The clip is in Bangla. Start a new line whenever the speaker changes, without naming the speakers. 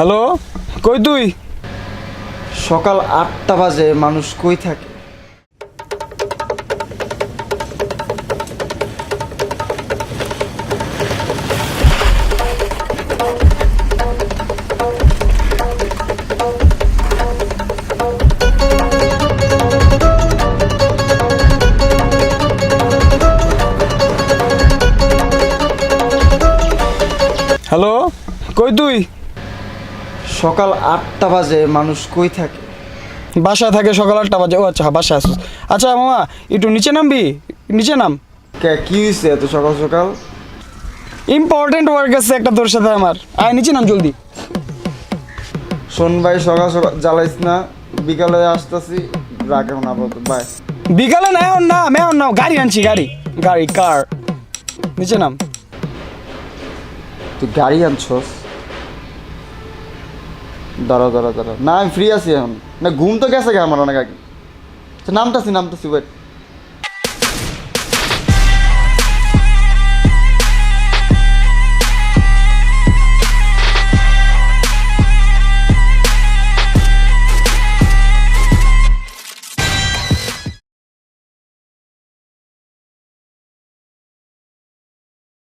হ্যালো কই তুই?
সকাল আটটা বাজে মানুষ কই থাকে?
হ্যালো কই তুই?
সকাল আটটা বাজে মানুষ কই থাকে?
বাসায় থাকে সকাল আটটা বাজে। ও আচ্ছা বাসায় আসছিস আচ্ছা মামা একটু নিচে নামবি? নিচে নাম।
কে কি হয়েছে এত সকাল সকাল?
ইম্পর্টেন্ট ওয়ার্ক আছে একটা তোর সাথে আমার। আয় নিচে নাম জলদি।
শোন ভাই সকাল সকাল জ্বালাইস না। বিকালে আসতেছি রাখ এখন আপাতত বাই
বিকালে না এখন না আমি এখন না গাড়ি আনছি গাড়ি। গাড়ি কার নিচে নাম।
তুই গাড়ি আনছস? দাঁড়া দাঁড়াও দাঁড়াও। না, আমি ফ্রি আছি এখন। না, ঘুম তো গেছে গে আমার অনেক আগে। নামতাছি নামতাছি ওয়েট